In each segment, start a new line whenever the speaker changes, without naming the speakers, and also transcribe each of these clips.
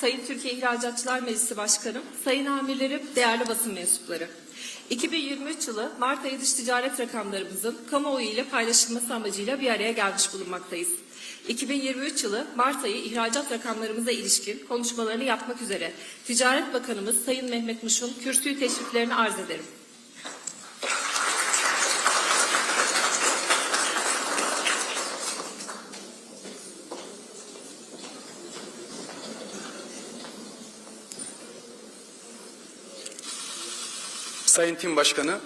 Sayın Türkiye İhracatçılar Meclisi Başkanım, Sayın Amirlerim, değerli basın mensupları. 2023 yılı Mart ayı dış ticaret rakamlarımızın kamuoyu ile paylaşılması amacıyla bir araya gelmiş bulunmaktayız. 2023 yılı Mart ayı ihracat rakamlarımıza ilişkin konuşmalarını yapmak üzere Ticaret Bakanımız Sayın Mehmet Muş'un kürsüyü teşriflerini arz ederim.
Sayın Tim Başkanı,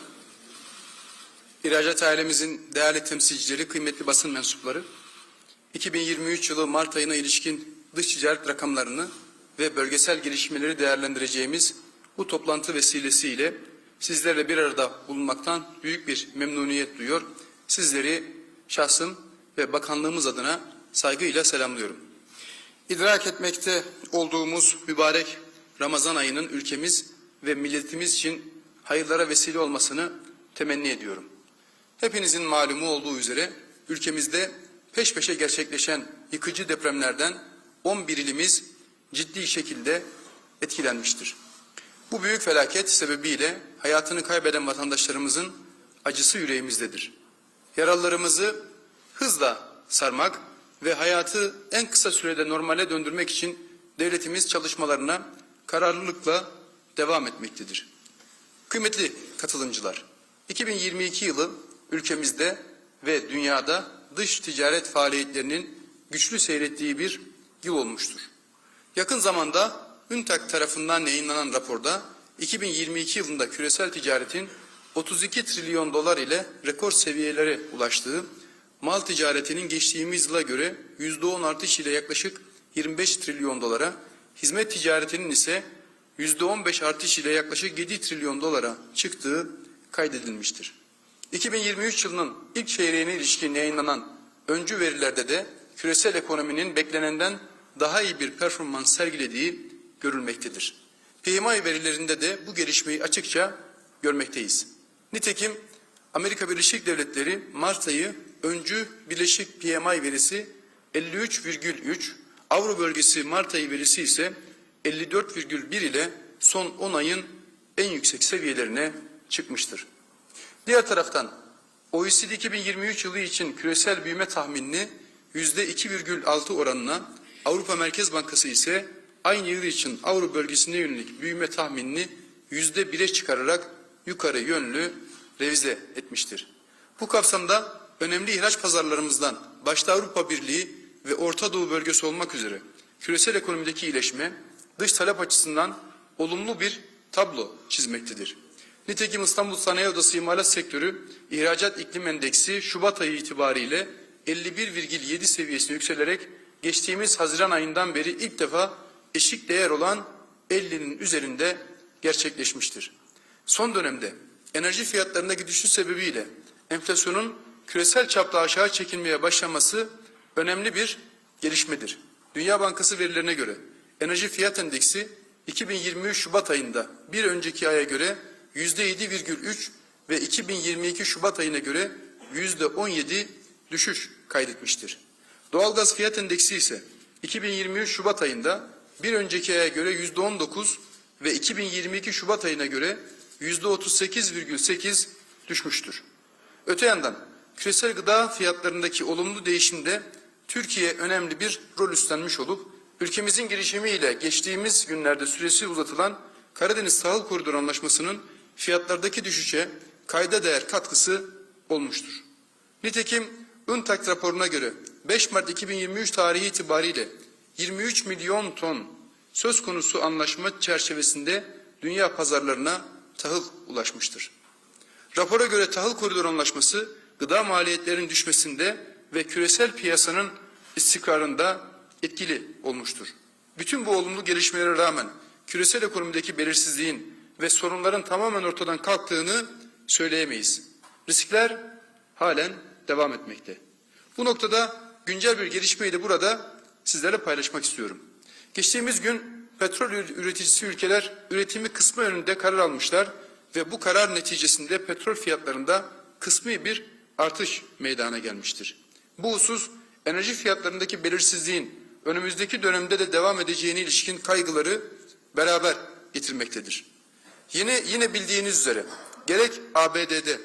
ihracat ailemizin değerli temsilcileri, kıymetli basın mensupları, 2023 yılı Mart ayına ilişkin dış ticaret rakamlarını ve bölgesel gelişmeleri değerlendireceğimiz bu toplantı vesilesiyle sizlerle bir arada bulunmaktan büyük bir memnuniyet duyuyor. Sizleri şahsım ve bakanlığımız adına saygıyla selamlıyorum. İdrak etmekte olduğumuz mübarek Ramazan ayının ülkemiz ve milletimiz için hayırlara vesile olmasını temenni ediyorum. Hepinizin malumu olduğu üzere ülkemizde peş peşe gerçekleşen yıkıcı depremlerden 11 ilimiz ciddi şekilde etkilenmiştir. Bu büyük felaket sebebiyle hayatını kaybeden vatandaşlarımızın acısı yüreğimizdedir. Yaralılarımızı hızla sarmak ve hayatı en kısa sürede normale döndürmek için devletimiz çalışmalarına kararlılıkla devam etmektedir. Kıymetli katılımcılar, 2022 yılı ülkemizde ve dünyada dış ticaret faaliyetlerinin güçlü seyrettiği bir yıl olmuştur. Yakın zamanda UNTAC tarafından yayınlanan raporda 2022 yılında küresel ticaretin 32 trilyon dolar ile rekor seviyelere ulaştığı, mal ticaretinin geçtiğimiz yıla göre %10 artış ile yaklaşık 25 trilyon dolara, hizmet ticaretinin ise %15 artış ile yaklaşık 7 trilyon dolara çıktığı kaydedilmiştir. 2023 yılının ilk çeyreğine ilişkin yayınlanan öncü verilerde de küresel ekonominin beklenenden daha iyi bir performans sergilediği görülmektedir. PMI verilerinde de bu gelişmeyi açıkça görmekteyiz. Nitekim Amerika Birleşik Devletleri Mart ayı öncü Birleşik PMI verisi 53,3, Avro bölgesi Mart ayı verisi ise 54,1 ile son 10 ayın en yüksek seviyelerine çıkmıştır. Diğer taraftan OECD 2023 yılı için küresel büyüme tahminini %2,6 oranına Avrupa Merkez Bankası ise aynı yıl için Avro bölgesine yönelik büyüme tahminini %1'e çıkararak yukarı yönlü revize etmiştir. Bu kapsamda önemli ihraç pazarlarımızdan başta Avrupa Birliği ve Orta Doğu bölgesi olmak üzere küresel ekonomideki iyileşme dış talep açısından olumlu bir tablo çizmektedir. Nitekim İstanbul Sanayi Odası İmalat Sektörü İhracat İklim Endeksi Şubat ayı itibariyle 51,7 seviyesine yükselerek geçtiğimiz Haziran ayından beri ilk defa eşik değer olan 50'nin üzerinde gerçekleşmiştir. Son dönemde enerji fiyatlarındaki düşüş sebebiyle enflasyonun küresel çapta aşağı çekilmeye başlaması önemli bir gelişmedir. Dünya Bankası verilerine göre enerji fiyat endeksi 2023 Şubat ayında bir önceki aya göre %7,3 ve 2022 Şubat ayına göre %17 düşüş kaydetmiştir. Doğalgaz fiyat endeksi ise 2023 Şubat ayında bir önceki aya göre %19 ve 2022 Şubat ayına göre %38,8 düşmüştür. Öte yandan küresel gıda fiyatlarındaki olumlu değişimde Türkiye önemli bir rol üstlenmiş olup ülkemizin girişimiyle geçtiğimiz günlerde süresi uzatılan Karadeniz Tahıl Koridoru Anlaşması'nın fiyatlardaki düşüşe kayda değer katkısı olmuştur. Nitekim UNTAC raporuna göre 5 Mart 2023 tarihi itibariyle 23 milyon ton söz konusu anlaşma çerçevesinde dünya pazarlarına tahıl ulaşmıştır. Rapora göre tahıl koridoru anlaşması gıda maliyetlerinin düşmesinde ve küresel piyasanın istikrarında etkili olmuştur. Bütün bu olumlu gelişmelere rağmen küresel ekonomideki belirsizliğin ve sorunların tamamen ortadan kalktığını söyleyemeyiz. Riskler halen devam etmekte. Bu noktada güncel bir gelişmeyi de burada sizlerle paylaşmak istiyorum. Geçtiğimiz gün petrol üreticisi ülkeler üretimi kısmı yönünde karar almışlar ve bu karar neticesinde petrol fiyatlarında kısmi bir artış meydana gelmiştir. Bu husus enerji fiyatlarındaki belirsizliğin önümüzdeki dönemde de devam edeceğine ilişkin kaygıları beraber getirmektedir. Yine yine bildiğiniz üzere gerek ABD'de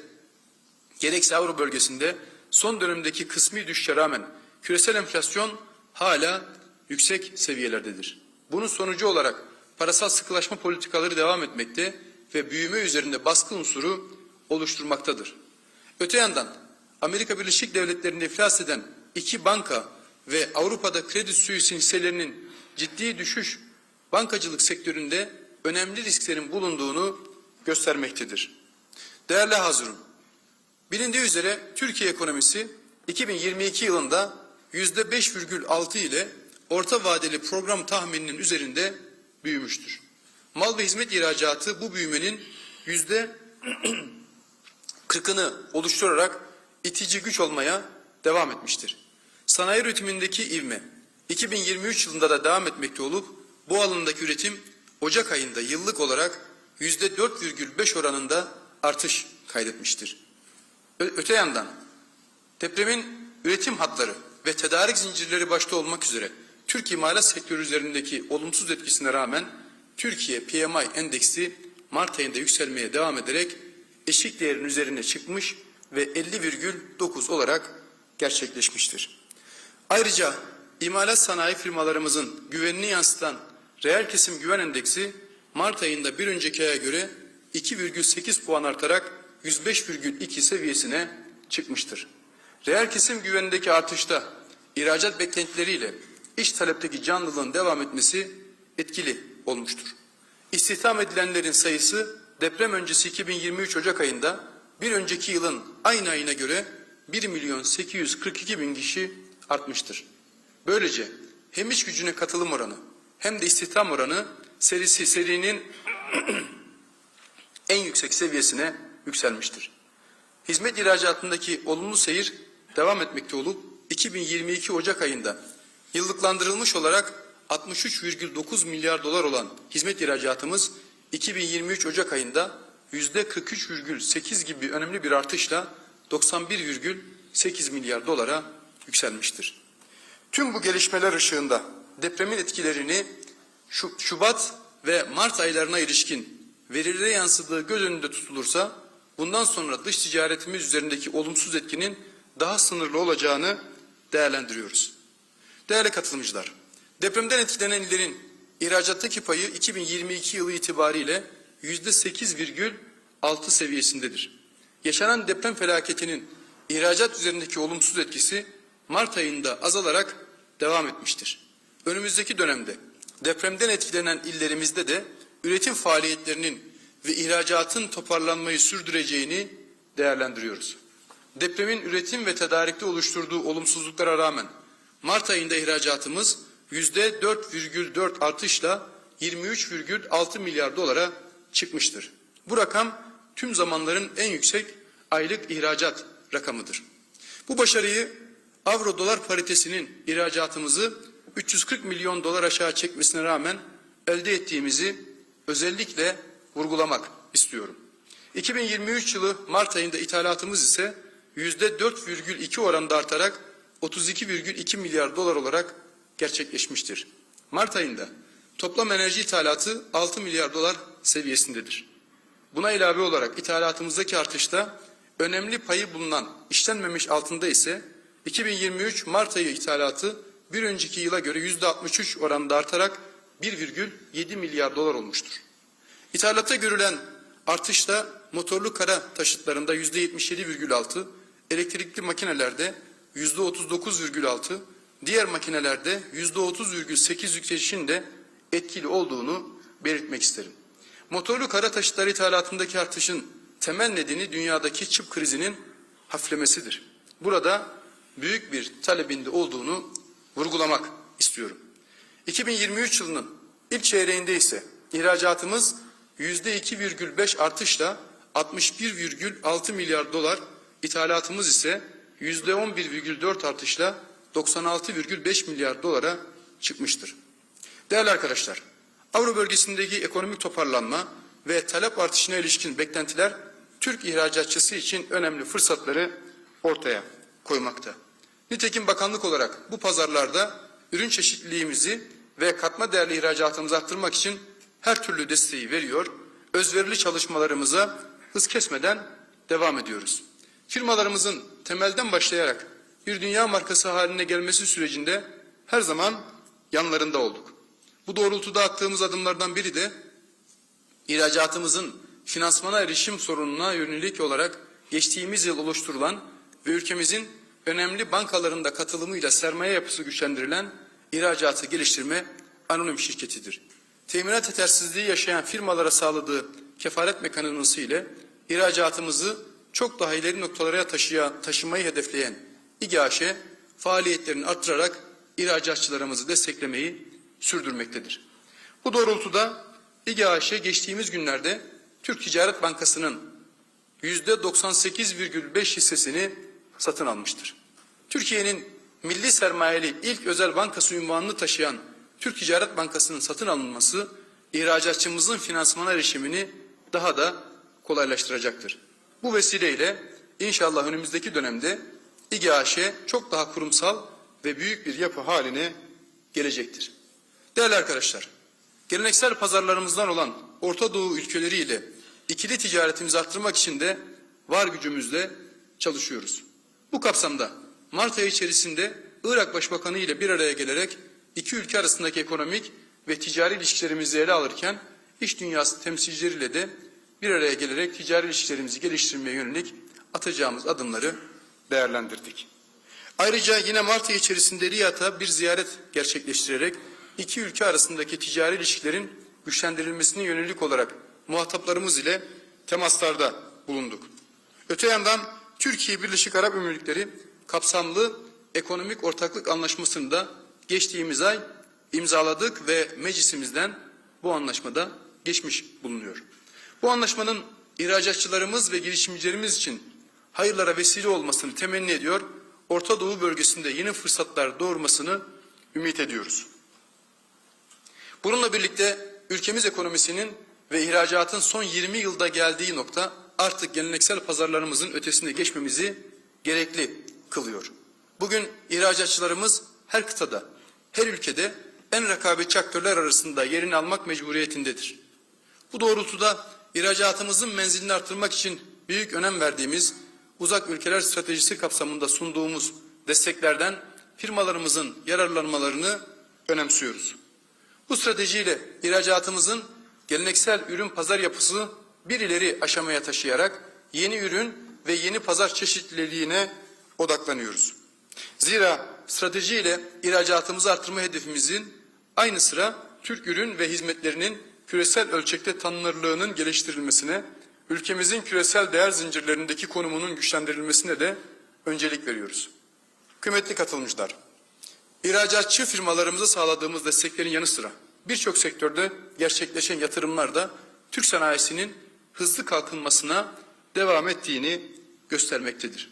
gerekse Avrupa bölgesinde son dönemdeki kısmi düşüşe rağmen küresel enflasyon hala yüksek seviyelerdedir. Bunun sonucu olarak parasal sıkılaşma politikaları devam etmekte ve büyüme üzerinde baskı unsuru oluşturmaktadır. Öte yandan Amerika Birleşik Devletleri'nde iflas eden iki banka ve Avrupa'da Credit Suisse hisselerinin ciddi düşüş bankacılık sektöründe önemli risklerin bulunduğunu göstermektedir. Değerli Hazırun, bilindiği üzere Türkiye ekonomisi 2022 yılında yüzde 5,6 ile orta vadeli program tahmininin üzerinde büyümüştür. Mal ve hizmet ihracatı bu büyümenin yüzde 40'ını oluşturarak itici güç olmaya devam etmiştir. Sanayi üretimindeki ivme 2023 yılında da devam etmekte olup bu alandaki üretim Ocak ayında yıllık olarak yüzde 4,5 oranında artış kaydetmiştir. Öte yandan depremin üretim hatları ve tedarik zincirleri başta olmak üzere Türk imalat sektörü üzerindeki olumsuz etkisine rağmen Türkiye PMI endeksi Mart ayında yükselmeye devam ederek eşik değerin üzerine çıkmış ve 50,9 olarak gerçekleşmiştir. Ayrıca imalat sanayi firmalarımızın güvenini yansıtan reel kesim güven endeksi Mart ayında bir önceki aya göre 2,8 puan artarak 105,2 seviyesine çıkmıştır. Reel kesim güvenindeki artışta ihracat beklentileriyle iş talepteki canlılığın devam etmesi etkili olmuştur. İstihdam edilenlerin sayısı deprem öncesi 2023 Ocak ayında bir önceki yılın aynı ayına göre 1 milyon 842 bin kişi artmıştır. Böylece hem iş gücüne katılım oranı hem de istihdam oranı serisi serinin en yüksek seviyesine yükselmiştir. Hizmet ihracatındaki olumlu seyir devam etmekte olup 2022 Ocak ayında yıllıklandırılmış olarak 63,9 milyar dolar olan hizmet ihracatımız 2023 Ocak ayında yüzde 43,8 gibi önemli bir artışla 91,8 milyar dolara yükselmiştir. Tüm bu gelişmeler ışığında depremin etkilerini Şu- Şubat ve Mart aylarına ilişkin verilere yansıdığı göz önünde tutulursa bundan sonra dış ticaretimiz üzerindeki olumsuz etkinin daha sınırlı olacağını değerlendiriyoruz. Değerli katılımcılar, depremden etkilenen illerin ihracattaki payı 2022 yılı itibariyle yüzde 8,6 seviyesindedir. Yaşanan deprem felaketinin ihracat üzerindeki olumsuz etkisi Mart ayında azalarak devam etmiştir. Önümüzdeki dönemde depremden etkilenen illerimizde de üretim faaliyetlerinin ve ihracatın toparlanmayı sürdüreceğini değerlendiriyoruz. Depremin üretim ve tedarikte oluşturduğu olumsuzluklara rağmen Mart ayında ihracatımız yüzde 4,4 artışla 23,6 milyar dolara çıkmıştır. Bu rakam tüm zamanların en yüksek aylık ihracat rakamıdır. Bu başarıyı avro dolar paritesinin ihracatımızı 340 milyon dolar aşağı çekmesine rağmen elde ettiğimizi özellikle vurgulamak istiyorum. 2023 yılı Mart ayında ithalatımız ise yüzde 4,2 oranında artarak 32,2 milyar dolar olarak gerçekleşmiştir. Mart ayında toplam enerji ithalatı 6 milyar dolar seviyesindedir. Buna ilave olarak ithalatımızdaki artışta önemli payı bulunan işlenmemiş altında ise 2023 Mart ayı ithalatı bir önceki yıla göre yüzde 63 oranında artarak 1,7 milyar dolar olmuştur. İthalatta görülen artışta motorlu kara taşıtlarında yüzde 77,6, elektrikli makinelerde yüzde 39,6, diğer makinelerde yüzde 30,8 yükselişin de etkili olduğunu belirtmek isterim. Motorlu kara taşıtları ithalatındaki artışın temel nedeni dünyadaki çip krizinin hafiflemesidir. Burada büyük bir talebinde olduğunu vurgulamak istiyorum. 2023 yılının ilk çeyreğinde ise ihracatımız %2,5 artışla 61,6 milyar dolar, ithalatımız ise %11,4 artışla 96,5 milyar dolara çıkmıştır. Değerli arkadaşlar, Avro bölgesindeki ekonomik toparlanma ve talep artışına ilişkin beklentiler Türk ihracatçısı için önemli fırsatları ortaya koymakta. Nitekim bakanlık olarak bu pazarlarda ürün çeşitliliğimizi ve katma değerli ihracatımızı arttırmak için her türlü desteği veriyor, özverili çalışmalarımıza hız kesmeden devam ediyoruz. Firmalarımızın temelden başlayarak bir dünya markası haline gelmesi sürecinde her zaman yanlarında olduk. Bu doğrultuda attığımız adımlardan biri de ihracatımızın finansmana erişim sorununa yönelik olarak geçtiğimiz yıl oluşturulan ve ülkemizin önemli bankalarında katılımıyla sermaye yapısı güçlendirilen ihracatı geliştirme anonim şirketidir. Teminat yetersizliği yaşayan firmalara sağladığı kefaret mekanizması ile ihracatımızı çok daha ileri noktalara taşıya, taşımayı hedefleyen İGAŞ faaliyetlerini arttırarak ihracatçılarımızı desteklemeyi sürdürmektedir. Bu doğrultuda İGAŞ geçtiğimiz günlerde Türk Ticaret Bankası'nın yüzde 98,5 hissesini satın almıştır. Türkiye'nin milli sermayeli ilk özel bankası ünvanını taşıyan Türk Ticaret Bankası'nın satın alınması ihracatçımızın finansmana erişimini daha da kolaylaştıracaktır. Bu vesileyle inşallah önümüzdeki dönemde İGAŞ çok daha kurumsal ve büyük bir yapı haline gelecektir. Değerli arkadaşlar, geleneksel pazarlarımızdan olan Orta Doğu ülkeleriyle ikili ticaretimizi arttırmak için de var gücümüzle çalışıyoruz. Bu kapsamda Mart ayı içerisinde Irak Başbakanı ile bir araya gelerek iki ülke arasındaki ekonomik ve ticari ilişkilerimizi ele alırken iş dünyası temsilcileriyle de bir araya gelerek ticari ilişkilerimizi geliştirmeye yönelik atacağımız adımları değerlendirdik. Ayrıca yine Mart ayı içerisinde Riyad'a bir ziyaret gerçekleştirerek iki ülke arasındaki ticari ilişkilerin güçlendirilmesine yönelik olarak muhataplarımız ile temaslarda bulunduk. Öte yandan Türkiye Birleşik Arap Emirlikleri kapsamlı ekonomik ortaklık anlaşmasını da geçtiğimiz ay imzaladık ve meclisimizden bu anlaşmada geçmiş bulunuyor. Bu anlaşmanın ihracatçılarımız ve girişimcilerimiz için hayırlara vesile olmasını temenni ediyor, Orta Doğu bölgesinde yeni fırsatlar doğurmasını ümit ediyoruz. Bununla birlikte ülkemiz ekonomisinin ve ihracatın son 20 yılda geldiği nokta artık geleneksel pazarlarımızın ötesine geçmemizi gerekli kılıyor. Bugün ihracatçılarımız her kıtada, her ülkede en rekabetçi aktörler arasında yerini almak mecburiyetindedir. Bu doğrultuda ihracatımızın menzilini artırmak için büyük önem verdiğimiz uzak ülkeler stratejisi kapsamında sunduğumuz desteklerden firmalarımızın yararlanmalarını önemsiyoruz. Bu stratejiyle ihracatımızın geleneksel ürün pazar yapısı bir ileri aşamaya taşıyarak yeni ürün ve yeni pazar çeşitliliğine odaklanıyoruz. Zira stratejiyle ihracatımızı artırma hedefimizin aynı sıra Türk ürün ve hizmetlerinin küresel ölçekte tanınırlığının geliştirilmesine, ülkemizin küresel değer zincirlerindeki konumunun güçlendirilmesine de öncelik veriyoruz. Kıymetli katılımcılar, İhracatçı firmalarımıza sağladığımız desteklerin yanı sıra birçok sektörde gerçekleşen yatırımlar da Türk sanayisinin hızlı kalkınmasına devam ettiğini göstermektedir.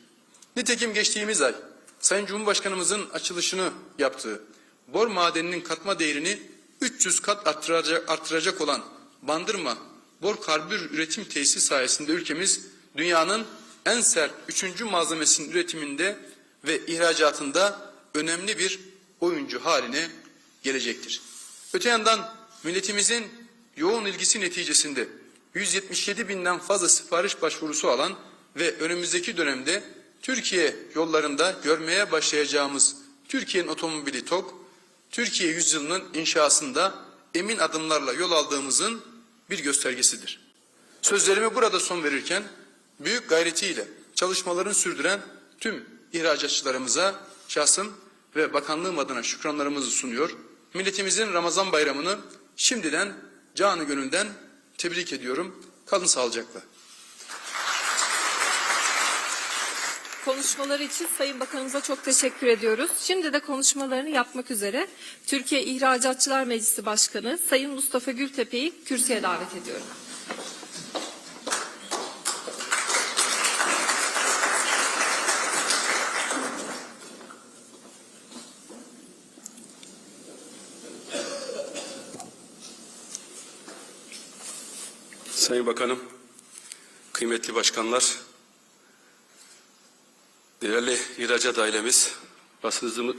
Nitekim geçtiğimiz ay Sayın Cumhurbaşkanımızın açılışını yaptığı bor madeninin katma değerini 300 kat arttıracak, arttıracak olan Bandırma Bor Karbür Üretim Tesisi sayesinde ülkemiz dünyanın en sert üçüncü malzemesinin üretiminde ve ihracatında önemli bir oyuncu haline gelecektir. Öte yandan milletimizin yoğun ilgisi neticesinde 177 binden fazla sipariş başvurusu alan ve önümüzdeki dönemde Türkiye yollarında görmeye başlayacağımız Türkiye'nin otomobili TOK, Türkiye yüzyılının inşasında emin adımlarla yol aldığımızın bir göstergesidir. Sözlerimi burada son verirken büyük gayretiyle çalışmalarını sürdüren tüm ihracatçılarımıza şahsım ve bakanlığım adına şükranlarımızı sunuyor. Milletimizin Ramazan bayramını şimdiden canı gönülden tebrik ediyorum. Kalın sağlıcakla.
Konuşmaları için Sayın Bakanımıza çok teşekkür ediyoruz. Şimdi de konuşmalarını yapmak üzere Türkiye İhracatçılar Meclisi Başkanı Sayın Mustafa Gültepe'yi kürsüye davet ediyorum.
Sayın Bakanım, kıymetli başkanlar, değerli ihracat ailemiz,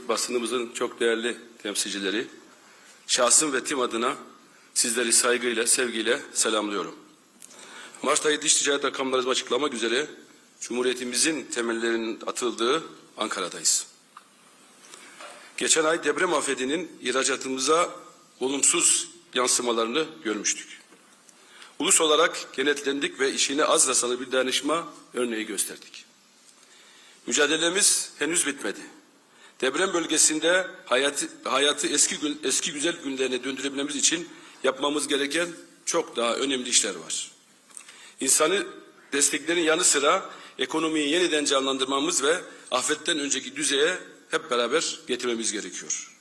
basınımızın, çok değerli temsilcileri, şahsım ve tim adına sizleri saygıyla, sevgiyle selamlıyorum. Mart ayı dış ticaret rakamlarını açıklamak üzere Cumhuriyetimizin temellerinin atıldığı Ankara'dayız. Geçen ay deprem afetinin ihracatımıza olumsuz yansımalarını görmüştük. Ulus olarak kenetlendik ve işine az rasalı bir dayanışma örneği gösterdik. Mücadelemiz henüz bitmedi. Deprem bölgesinde hayatı, hayatı eski eski güzel günlerine döndürebilmemiz için yapmamız gereken çok daha önemli işler var. İnsanı desteklerin yanı sıra ekonomiyi yeniden canlandırmamız ve afetten önceki düzeye hep beraber getirmemiz gerekiyor.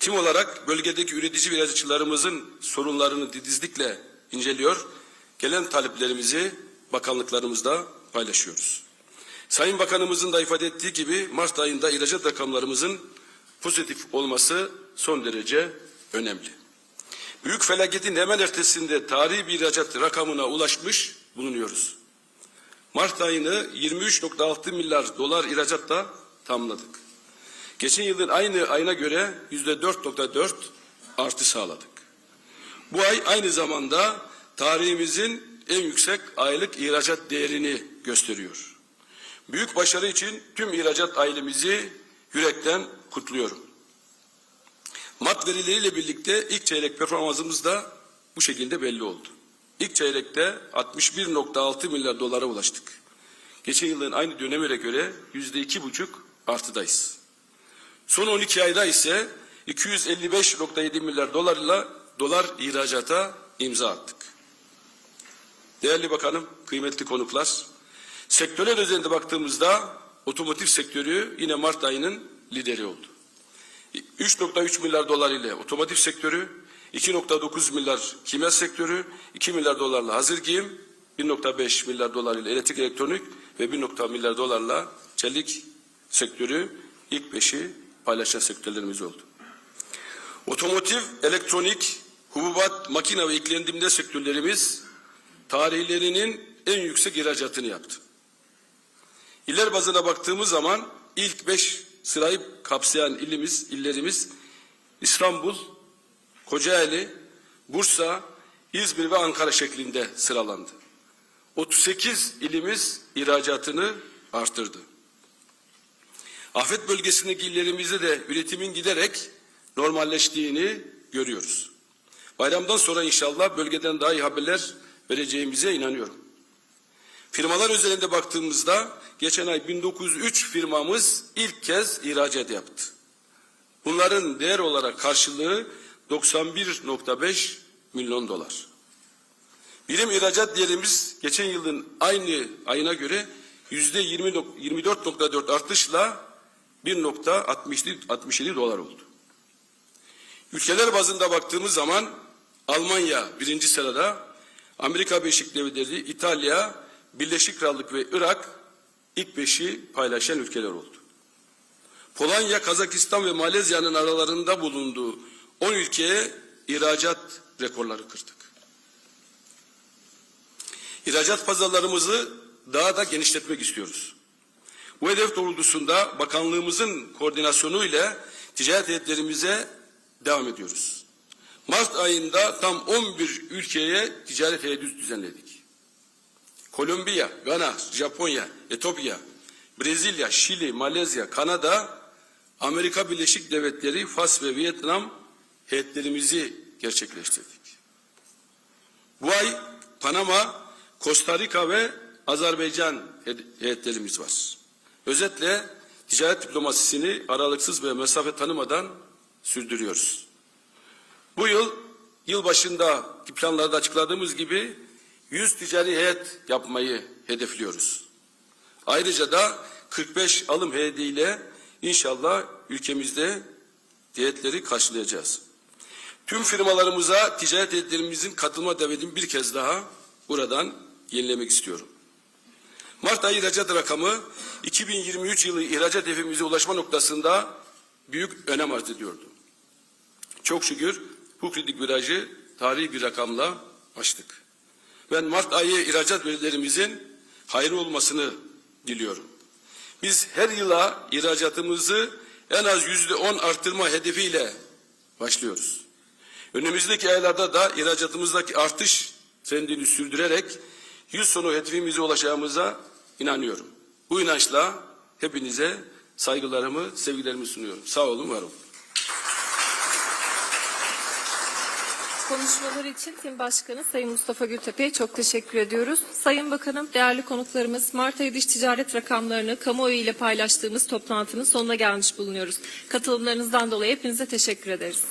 Tim olarak bölgedeki üretici ve ihracatçılarımızın sorunlarını titizlikle inceliyor, gelen taleplerimizi bakanlıklarımızda paylaşıyoruz. Sayın Bakanımızın da ifade ettiği gibi Mart ayında ihracat rakamlarımızın pozitif olması son derece önemli. Büyük felaketin hemen ertesinde tarihi bir ihracat rakamına ulaşmış bulunuyoruz. Mart ayını 23.6 milyar dolar ihracatla tamamladık. Geçen yılın aynı ayına göre yüzde 4.4 artı sağladık. Bu ay aynı zamanda tarihimizin en yüksek aylık ihracat değerini gösteriyor. Büyük başarı için tüm ihracat ailemizi yürekten kutluyorum. Mart verileriyle birlikte ilk çeyrek performansımız da bu şekilde belli oldu. İlk çeyrekte 61.6 milyar dolara ulaştık. Geçen yılın aynı dönemine göre yüzde iki buçuk artıdayız. Son 12 ayda ise 255.7 milyar dolarla dolar ihracata imza attık. Değerli bakanım, kıymetli konuklar, sektörel özelinde baktığımızda otomotiv sektörü yine Mart ayının lideri oldu. 3.3 milyar dolar ile otomotiv sektörü, 2.9 milyar kimya sektörü, 2 milyar dolarla hazır giyim, 1.5 milyar dolar ile elektrik elektronik ve 1. milyar dolarla çelik sektörü ilk beşi paylaşan sektörlerimiz oldu. Otomotiv, elektronik, hububat, makine ve iklendirme sektörlerimiz tarihlerinin en yüksek ihracatını yaptı. İller bazına baktığımız zaman ilk beş sırayı kapsayan ilimiz, illerimiz İstanbul, Kocaeli, Bursa, İzmir ve Ankara şeklinde sıralandı. 38 ilimiz ihracatını artırdı. Afet bölgesindeki illerimizde de üretimin giderek normalleştiğini görüyoruz. Bayramdan sonra inşallah bölgeden daha iyi haberler vereceğimize inanıyorum. Firmalar özelinde baktığımızda geçen ay 1903 firmamız ilk kez ihracat yaptı. Bunların değer olarak karşılığı 91.5 milyon dolar. Birim ihracat değerimiz geçen yılın aynı ayına göre yüzde 24.4 artışla 1.67 dolar oldu. Ülkeler bazında baktığımız zaman Almanya birinci sırada, Amerika Birleşik Devletleri, İtalya, Birleşik Krallık ve Irak ilk beşi paylaşan ülkeler oldu. Polonya, Kazakistan ve Malezya'nın aralarında bulunduğu 10 ülkeye ihracat rekorları kırdık. İhracat pazarlarımızı daha da genişletmek istiyoruz. Bu hedef doğrultusunda bakanlığımızın koordinasyonu ile ticaret heyetlerimize devam ediyoruz. Mart ayında tam 11 ülkeye ticaret heyeti düzenledik. Kolombiya, Gana, Japonya, Etiyopya, Brezilya, Şili, Malezya, Kanada, Amerika Birleşik Devletleri, Fas ve Vietnam heyetlerimizi gerçekleştirdik. Bu ay Panama, Costa Rica ve Azerbaycan heyetlerimiz var. Özetle ticaret diplomasisini aralıksız ve mesafe tanımadan sürdürüyoruz. Bu yıl yıl başında planlarda açıkladığımız gibi 100 ticari heyet yapmayı hedefliyoruz. Ayrıca da 45 alım heyetiyle inşallah ülkemizde heyetleri karşılayacağız. Tüm firmalarımıza ticaret heyetlerimizin katılma davetini bir kez daha buradan yenilemek istiyorum. Mart ayı ihracat rakamı 2023 yılı ihracat hedefimize ulaşma noktasında büyük önem arz ediyordu. Çok şükür bu kritik virajı tarihi bir rakamla açtık. Ben Mart ayı ihracat verilerimizin hayırlı olmasını diliyorum. Biz her yıla ihracatımızı en az yüzde on arttırma hedefiyle başlıyoruz. Önümüzdeki aylarda da ihracatımızdaki artış trendini sürdürerek yıl sonu hedefimize ulaşacağımıza inanıyorum. Bu inançla hepinize saygılarımı, sevgilerimi sunuyorum. Sağ olun, var olun.
Konuşmalar için Tim Başkanı Sayın Mustafa Gültepe'ye çok teşekkür ediyoruz. Sayın Bakanım, değerli konuklarımız Mart ayı dış ticaret rakamlarını kamuoyu ile paylaştığımız toplantının sonuna gelmiş bulunuyoruz. Katılımlarınızdan dolayı hepinize teşekkür ederiz.